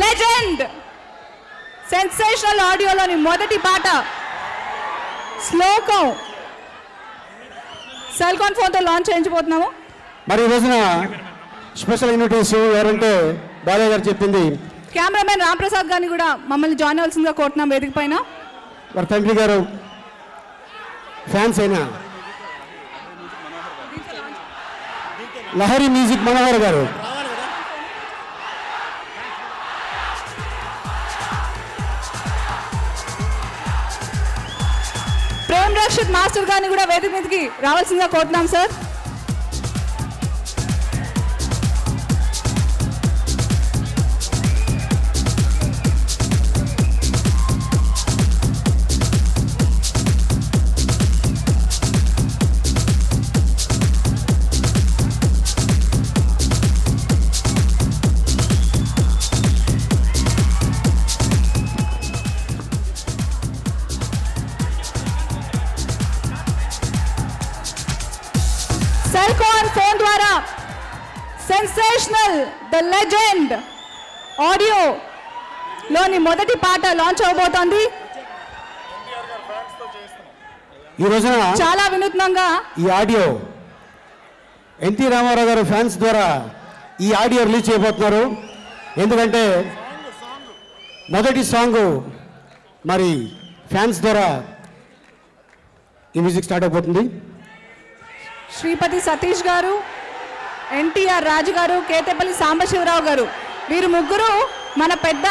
Legend! Sensational ఆడియోలోని మొదటి పాట శ్లోకం. సెల్కాన్ ఫోన్తో లాంచ్ చేయించబోతున్నాము. మరి ఈ రోజున స్పెషల్ ఇన్విటేషన్ ఎవరంటే బాలయ్య గారు చెప్పింది. కెమెరామెన్ రాంప్రసాద్ గారిని కూడా మమ్మల్ని జాయిన్ అవ్వాల్సిందిగా కోరుతున్నాం వేదిక పైన. వారి తండ్రి గారు ఫ్యాన్స్ అయిన. లహరి మ్యూజిక్ మనోహర్ గారు. ప్రేమ్ మాస్టర్ గారిని కూడా వేదిక మీదకి రావాల్సిందిగా కోరుతున్నాం సార్. సెల్కాన్ ఫోన్ ద్వారా సెన్సేషనల్ ద లెజెండ్ ఆడియో లోని మొదటి పాట లాంచ్ అవబోతోంది. ఈ రోజున చాలా వినూత్నంగా ఈ ఆడియో ఎన్టీ రామారావు గారు ఫ్యాన్స్ ద్వారా ఈ ఆడియో రిలీజ్ చేయబోతున్నారు. ఎందుకంటే మొదటి సాంగ్ మరి ఫ్యాన్స్ ద్వారా ఈ మ్యూజిక్ స్టార్ట్ అయిపోతుంది శ్రీపతి సతీష్ గారు ఎన్టీఆర్ రాజు గారు కేతేపల్లి సాంబశివరావు గారు. వీరు ముగ్గురు మన పెద్ద